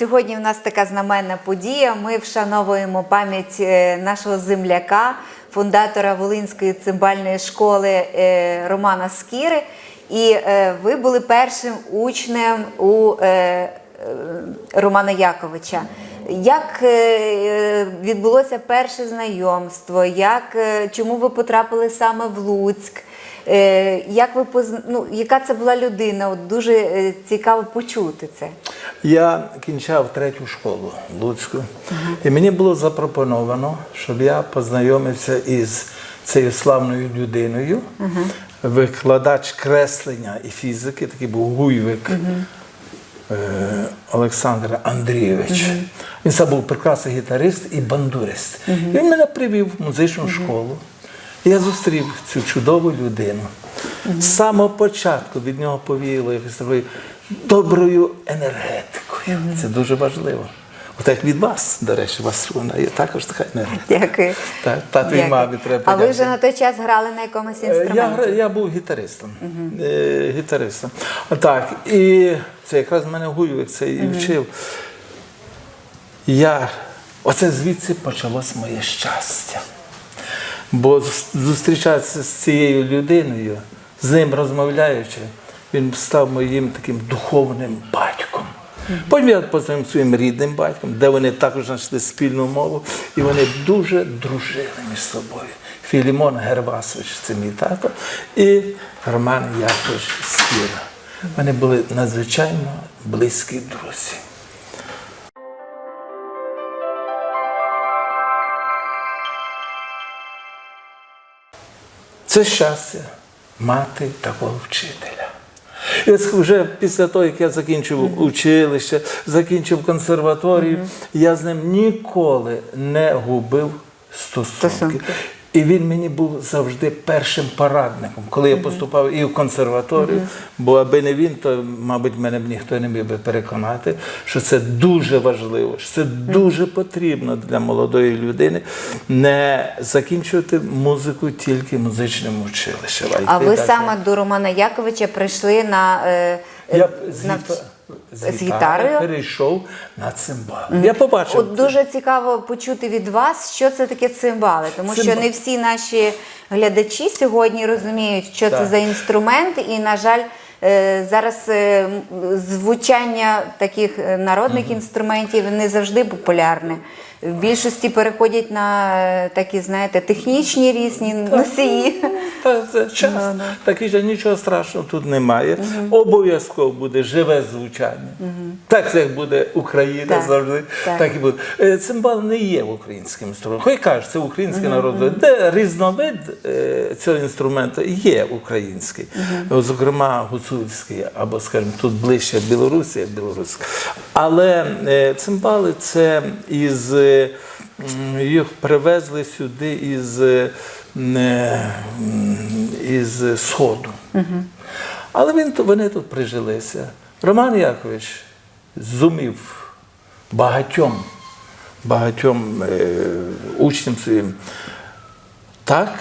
сьогодні в нас така знаменна подія. Ми вшановуємо пам'ять е, нашого земляка, фундатора Волинської цимбальної школи е, Романа Скіри. І е, ви були першим учнем у Романа Яковича. Як відбулося перше знайомство? Як, чому ви потрапили саме в Луцьк? Е, Як ви позна... ну, яка це була людина? От дуже е, цікаво почути це. Я кінчав третю школу Луцьку, і мені було запропоновано, щоб я познайомився із цією славною людиною, викладач креслення і фізики, такий був Гуйвик. е, Олександр Андрійович. Він сам був прекрасний гітарист і бандурист. І Він мене привів в музичну школу. Я зустрів цю чудову людину. З самого початку від нього повіяло якось такою доброю енергетикою. Це дуже важливо. От як від вас, до речі, вас вона є також така енергетика. Дякую. Так, тату і мамі треба А ви вже на той час грали на якомусь Е, Я, я був гітаристом. Е, гітаристом. Так, і це якраз мене Гуйвик це і вчив. Я, оце звідси почалось моє щастя. Бо зустрічатися з цією людиною, з ним розмовляючи, він став моїм таким духовним батьком. Потім я познайомив своїм рідним батьком, де вони також знайшли спільну мову, і вони дуже дружили між собою. Філімон Гервасович, це мій тато, і Роман Якович Скіра. Вони були надзвичайно близькі друзі. Це щастя мати такого вчителя. І вже після того, як я закінчив училище, закінчив консерваторію, я з ним ніколи не губив стосунки. І він мені був завжди першим порадником, коли я поступав і в консерваторію, бо аби не він, то, мабуть, мене б ніхто не міг би переконати, що це дуже важливо, що це дуже потрібно для молодої людини не закінчувати музику тільки музичним училищем. А ви далі. саме до Романа Яковича прийшли на е, е, я з, навч- гіта- з, з гітари гітарою? перейшов на цимбали. Я побачив. От дуже цікаво почути від вас, що це таке цимбали, тому що не всі наші глядачі сьогодні розуміють, що це за інструмент, і, на жаль, е, зараз е, звучання таких е, народних інструментів не завжди популярне. В більшості переходять на такі, знаєте, технічні різні носії. Та це час. Такий же нічого страшного тут немає. Обов'язково буде живе звучання. Так як буде Україна Так, завжди, так. так. і буде. Е, Цимбал не є українським інструментом. Хай кажуть, це український народ. Де різновид е, цього інструменту є український. От, Зокрема, гуцульський, або, скажімо, тут ближче Білорусі, як білоруська. Але е, цимбали це із їх привезли сюди із. Із Сходу. Але він, вони тут прижилися. Роман Якович зумів багатьом, багатьом е, учням своїм так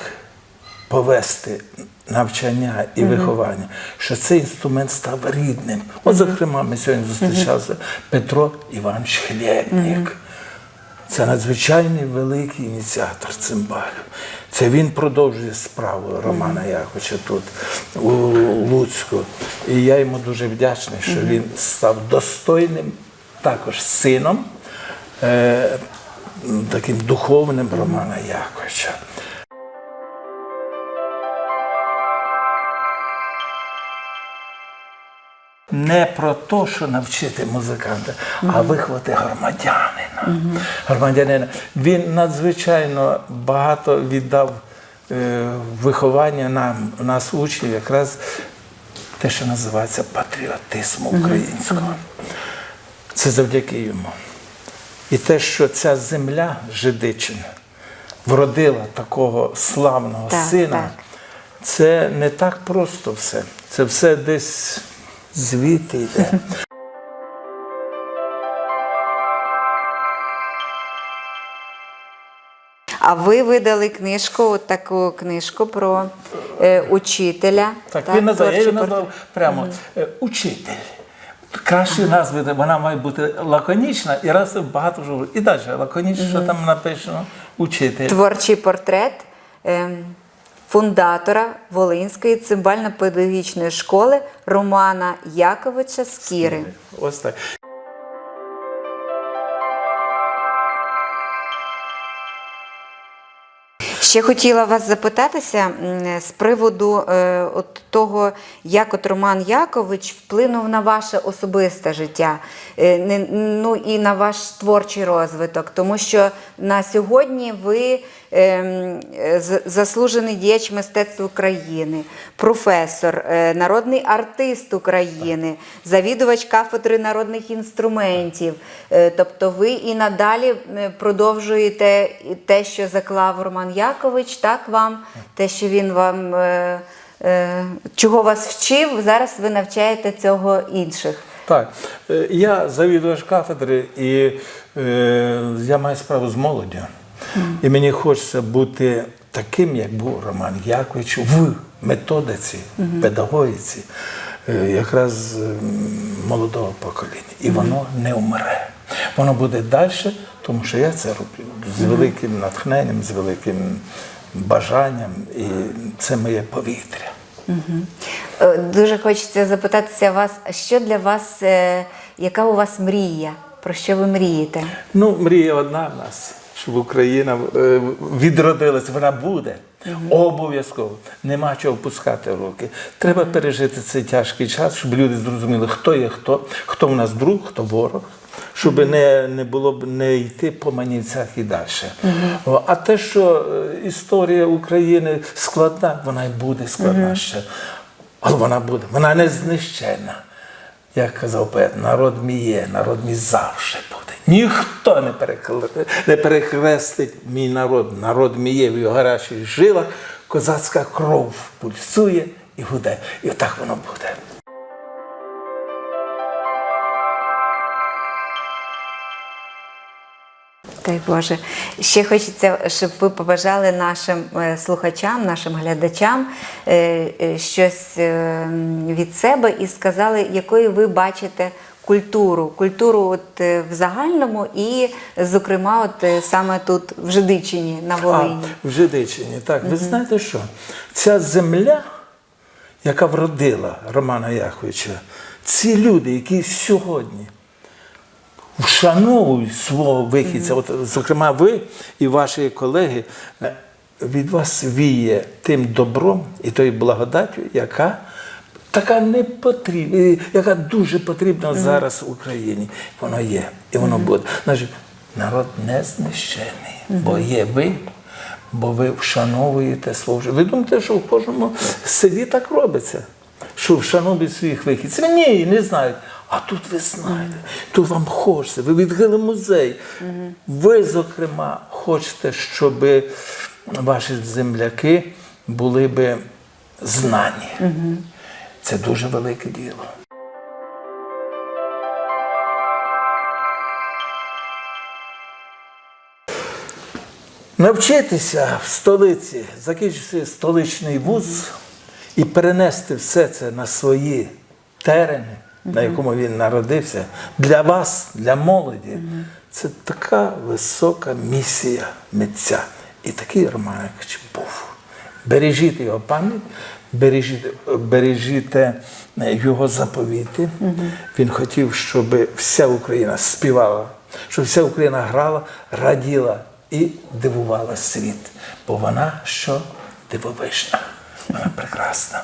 повести навчання і виховання, що цей інструмент став рідним. От, зокрема, ми сьогодні зустрічалися Петро Іванович Хлєбнік. Це надзвичайний великий ініціатор цимбалів. Це він продовжує справу Романа Яковича тут, у Луцьку. І я йому дуже вдячний, що він став достойним також сином, е, таким духовним Романа Яковича. Не про те, що навчити музиканта, а виховати громадянина. громадянина. Він надзвичайно багато віддав е, виховання нам, нас, учнів, якраз те, що називається патріотизму українського. Це завдяки йому. І те, що ця земля Жидичина вродила такого славного Так, сина, так. це не так просто все. Це все десь звідти йде. А ви видали книжку, от таку книжку про е, учителя. Так, він назвав, я портрет. назвав прямо е, учитель. Кращі назви, вона має бути лаконічна і раз багато вже. І далі лаконічно, що там написано, учитель. Творчий портрет ем, фундатора Волинської цимбально-педагогічної школи Романа Яковича Скіри. Ось так. Ще хотіла вас запитатися з приводу е, от того, як от Роман Якович вплинув на ваше особисте життя, е, не- ну і на ваш творчий розвиток, тому що на сьогодні ви заслужений діяч мистецтв України, професор, е, народний артист України, завідувач кафедри народних інструментів. Е, Тобто ви і надалі продовжуєте те, що заклав Роман Якович, так вам, те, що він вам е, чого вас вчив, зараз ви навчаєте цього інших. Так, я завідувач кафедри, і я маю справу з молоддю. І мені хочеться бути таким, як був Роман Якович в методиці, педагогіці, е, якраз молодого покоління. І воно не вмре. Воно буде далі, тому що я це роблю з великим натхненням, з великим бажанням, і це моє повітря. Е, Дуже хочеться запитатися вас, що для вас, е, яка у вас мрія? Про що ви мрієте? Ну, мрія одна в нас, щоб Україна е, відродилась, вона буде. Обов'язково. Нема чого впускати руки. Треба пережити цей тяжкий час, щоб люди зрозуміли, хто є хто, хто в нас друг, хто ворог. Щоб не, не було б не йти по манівцях і далі. О, А те, що е, історія України складна, вона й буде складна ще. Але вона буде, вона не знищена. Як казав поет, народ мій є, народ мій завжди буде. Ніхто не, перекл- не перехрестить мій народ. Народ мій є в його гарячих жилах, козацька кров пульсує і гуде. І отак воно буде. Дай Боже. Ще хочеться, щоб ви побажали нашим е, слухачам, нашим глядачам е, е, щось е, від себе і сказали, якою ви бачите культуру. Культуру от е, в загальному і, зокрема, от е, саме тут в Жидичині на Волині. А, в Жидичині. Так, ви знаєте що? Ця земля, яка вродила Романа Яковича, ці люди, які сьогодні вшановують свого вихідця, от, зокрема, ви і ваші колеги, е, від вас віє тим добром і тою благодаттю, яка така не потрібна, яка дуже потрібна зараз в Україні. Воно є і воно буде. Значить, народ не знищений, бо є ви. Бо ви вшановуєте свого. Ви думаєте, що в кожному селі так робиться, що вшановують своїх вихідців. Ні, не знають. А тут ви знаєте, тут вам хочеться, ви відкрили музей. Ви, зокрема, хочете, щоб ваші земляки були би знані. Це дуже велике діло. Навчитися в столиці, закінчити столичний вуз і перенести все це на свої терени, на якому він народився, для вас, для молоді. Це така висока місія митця. І такий Роман Якович був. Бережіть його пам'ять, бережіть, бережіть його заповіти. Він хотів, щоб вся Україна співала, щоб вся Україна грала, раділа і дивувала світ. Бо вона що дивовижна, вона прекрасна.